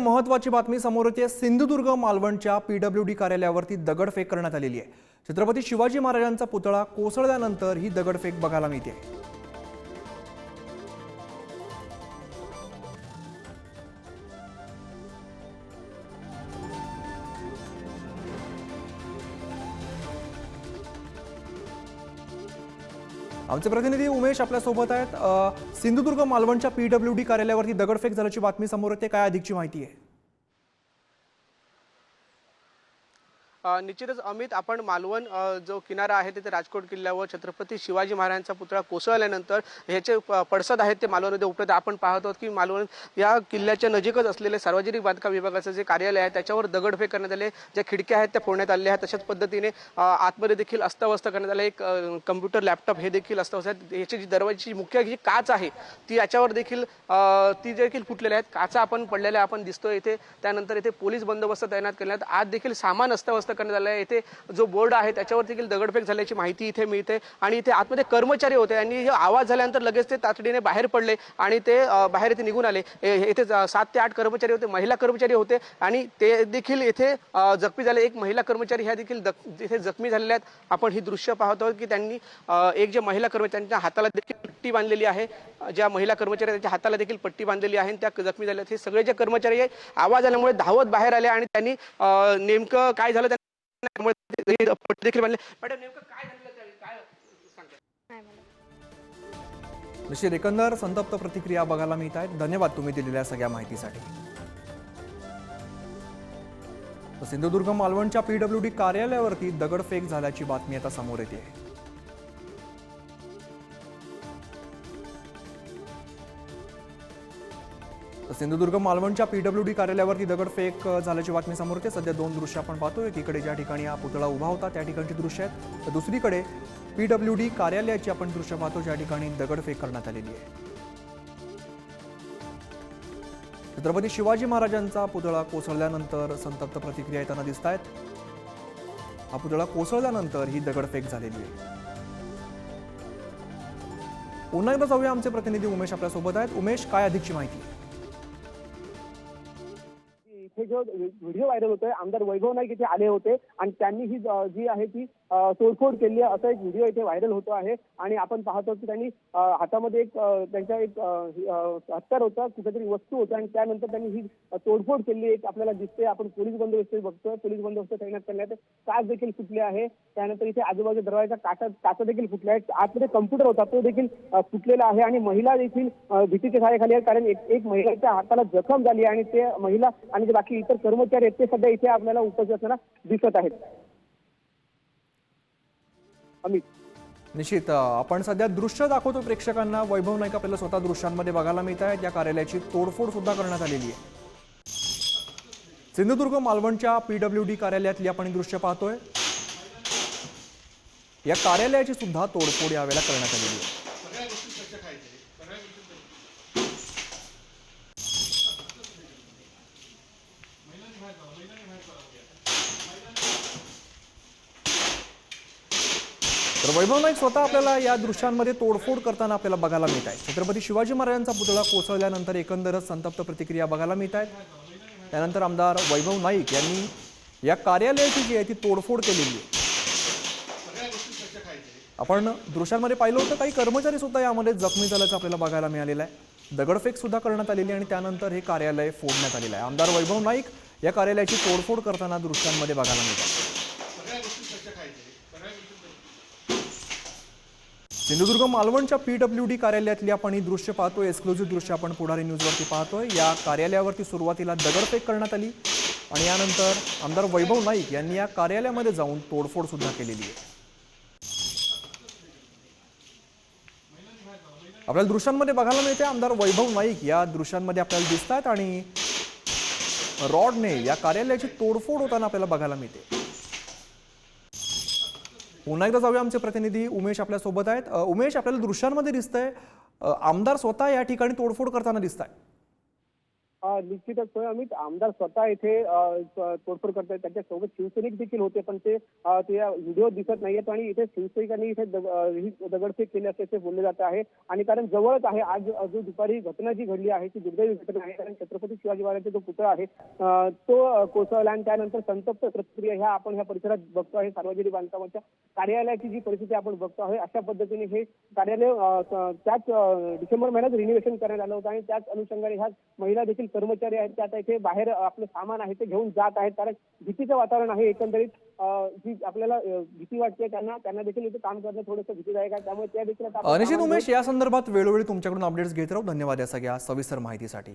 महत्वाची बातमी समोर येते. सिंधुदुर्ग मालवणच्या पीडब्ल्यू डी कार्यालयावरती दगडफेक करण्यात आलेली आहे. छत्रपती शिवाजी महाराजांचा पुतळा कोसळल्यानंतर ही दगडफेक बघायला मिळते. आमचे प्रतिनिधी उमेश आपल्यासोबत आहेत. सिंधुदुर्ग मालवणच्या पीडब्ल्यू डी कार्यालयावरती दगडफेक झाल्याची बातमी समोर येते. काय अधिकची माहिती आहे? निश्चितच अमित आपण मालवण जो किनारा आहे तिथे राजकोट किल्ल्यावर छत्रपती शिवाजी महाराजांचा पुतळा कोसळल्यानंतर ह्याचे पडसद पडसाद आहेत ते मालवणमध्ये उपलब्ध. आपण पाहत आहोत की मालवण या किल्ल्याच्या नजीकच असलेले सार्वजनिक बांधकाम विभागाचं जे कार्यालय आहे त्याच्यावर दगडफेक करण्यात आले. ज्या खिडक्या आहेत त्या फोडण्यात आलेल्या आहेत. तशाच पद्धतीने आतमध्ये देखील अस्तव्यस्त करण्यात आले. एक कम्प्युटर लॅपटॉप हे देखील अस्तव्यस्त आहेत. याची जी दरवाजाची मुख्य जी काच आहे ती याच्यावर देखील ती देखील फुटलेल्या आहेत. काचा आपण पडलेल्या आपण दिसतोय इथे. त्यानंतर इथे पोलीस बंदोबस्त तैनात करण्यात आत देखील सामान अस्तव्यस्त करण्यात आलं आहे. इथे जो बोर्ड आहे त्याच्यावर देखील दगडफेक झाल्याची माहिती इथे मिळते. आणि इथे आतमध्ये कर्मचारी होते आणि हे आवाज झाल्यानंतर लगेच ते तातडीने बाहेर पडले आणि ते बाहेर इथे निघून आले. इथे सात ते आठ कर्मचारी होते महिला कर्मचारी होते आणि ते देखील इथे जखमी झाले. एक महिला कर्मचारी ह्या देखील इथे जखमी झालेल्या आहेत. आपण ही दृश्य पाहतो आहोत की त्यांनी एक जे महिला कर्मचारी हाताला देखील पट्टी बांधलेली आहे. ज्या महिला कर्मचारी त्यांच्या हाताला देखील पट्टी बांधलेली आहे त्या जखमी झाल्या आहेत. हे सगळे जे कर्मचारी आहे आवाज आल्यामुळे धावत बाहेर आले आणि त्यांनी नेमकं काय झालं त्यामुळे देखील मॅडम नेमकं काय काय निश्चित एकंदर संतप्त प्रतिक्रिया बघायला मिळत आहेत. धन्यवाद तुम्ही दिलेल्या सगळ्या माहितीसाठी. सिंधुदुर्ग मालवणच्या पीडब्ल्यू डी कार्यालयावरती दगडफेक झाल्याची बातमी आता समोर येते. तर सिंधुदुर्ग मालवणच्या पीडब्ल्यू डी कार्यालयावरती दगडफेक झाल्याची बातमी समोर येते. सध्या दोन दृश्य आपण पाहतो एकीकडे ज्या ठिकाणी हा पुतळा उभा होता त्या ठिकाणची दृश्य आहेत. तर दुसरीकडे पीडब्ल्यू डी कार्यालयाची आपण दृश्य पाहतो ज्या ठिकाणी दगडफेक करण्यात आलेली आहे. छत्रपती शिवाजी महाराजांचा पुतळा कोसळल्यानंतर संतप्त प्रतिक्रिया येताना दिसत आहेत हा पुतळा कोसळल्यानंतर ही दगडफेक झालेली आहे. पुन्हा एकदा जाऊया. आमचे प्रतिनिधी उमेश आपल्यासोबत आहेत. उमेश काय अधिकची माहिती? हे जो व्हिडिओ व्हायरल होतोय आमदार वैभव नाईक इथे आले होते. आणि त्यांनी ही जी आहे ती तोडफोड केली आहे. असा एक व्हिडिओ इथे व्हायरल होतो आहे. आणि आपण पाहतो की त्यांनी हातामध्ये एक त्यांच्या एक हत्यार होता. कुठेतरी वस्तू होतं आणि त्यानंतर त्यांनी ही तोडफोड केली. एक आपल्याला दिसते आपण पोलीस बंदोबस्त बघतोय. पोलीस बंदोबस्त तैनात करण्यात काच देखील फुटले आहे. त्यानंतर इथे आजूबाजूच्या दरवाजा काचा काचा देखील फुटल्या आहेत आतमध्ये कम्प्युटर होता तो देखील फुटलेला आहे. आणि महिला देखील भीतीच्या छायाखाली आहे कारण एक एक महिलेच्या हाताला जखम झाली आहे. आणि ते महिला आणि जे बाकी इतर कर्मचारी आहेत ते सध्या इथे आपल्याला उपस्थित असताना दिसत आहेत. अमित. निश्चित. आपण सध्या दृश्य दाखवतो प्रेक्षकांना. वैभव नाईक आपल्याला स्वतः दृश्यांमध्ये बघायला मिळत आहे या कार्यालयाची तोडफोड सुद्धा करण्यात आलेली आहे. सिंधुदुर्ग मालवणच्या पीडब्ल्यू डी कार्यालयातली आपण दृश्य पाहतोय. या कार्यालयाची सुद्धा तोडफोड यावेळेला करण्यात आलेली आहे. तर वैभव नाईक स्वतः आपल्याला या दृश्यांमध्ये तोडफोड करताना आपल्याला बघायला मिळत आहे छत्रपती शिवाजी महाराजांचा पुतळा कोसळल्यानंतर एकंदरच संतप्त प्रतिक्रिया बघायला मिळत आहेत. त्यानंतर आमदार वैभव नाईक यांनी या कार्यालयाची जी आहे ती तोडफोड केलेली आहे. आपण दृश्यांमध्ये पाहिलं होतं काही कर्मचारी सुद्धा यामध्ये जखमी झाल्याचं आपल्याला बघायला मिळालेलं आहे. दगडफेक सुद्धा करण्यात आलेली आहे आणि त्यानंतर हे कार्यालय फोडण्यात आलेलं आहे. आमदार वैभव नाईक या कार्यालयाची तोडफोड करताना दृश्यांमध्ये बघायला मिळतात सिंधुदुर्ग मालवणच्या पीडब्ल्यू डी कार्यालयातली आपण ही दृश्य पाहतोय. एक्सक्लुझिव्ह दृश्य आपण पुढारी न्यूजवरती पाहतोय. या कार्यालयावरती सुरुवातीला दगडफेक करण्यात आली आणि यानंतर आमदार वैभव नाईक यांनी या कार्यालयामध्ये जाऊन तोडफोड सुद्धा केलेली आहे. आपल्याला दृश्यांमध्ये बघायला मिळते आमदार वैभव नाईक या दृश्यांमध्ये आपल्याला दिसतात आणि रॉडने या कार्यालयाची तोडफोड होताना आपल्याला बघायला मिळते. पुन्हा एकदा जाऊया आमचे प्रतिनिधी उमेश आपल्यासोबत आहेत उमेश आपल्याला दृश्यांमध्ये दिसतंय आहे आमदार स्वतः या ठिकाणी तोडफोड करताना दिसत आहे निश्चितच होय अमित आमदार स्वतः इथे तोडफोड करत तोडफोड करतात त्यांच्यासोबत शिवसैनिक देखील होते पण ते व्हिडिओ दिसत नाहीयेत आणि इथे शिवसैनिकांनी इथे ही दगडफेक केली असल्याचे बोलले जात आहे. आणि कारण जवळच आहे आज अजून दुपारी घटना जी घडली आहे ती दुर्दैवी घटना आहे. कारण छत्रपती शिवाजी महाराजांचा जो पुतळा आहे तो कोसळला आणि त्यानंतर संतप्त प्रतिक्रिया ह्या आपण ह्या परिसरात बघतो आहे. सार्वजनिक बांधकामाच्या कार्यालयाची जी परिस्थिती आपण बघतो आहे अशा पद्धतीने हे कार्यालय त्याच डिसेंबर महिन्यात रिनिव्हेशन करण्यात आलं होतं आणि त्याच अनुषंगाने ह्या महिला देखील कर्मचारी आहेत त्या आता इथे बाहेर आपलं सामान आहे ते घेऊन जात आहेत. कारण भीतीचं वातावरण आहे एकंदरीत. जी आपल्याला भीती वाटते त्यांना त्यांना देखील इथे काम करणं थोडंसं भीतीदायक आहे. त्यामुळे त्या देखील निश्चित उमेश या संदर्भात वेळोवेळी तुमच्याकडून अपडेट्स घेत राहू. धन्यवाद या सगळ्या सविस्तर माहितीसाठी.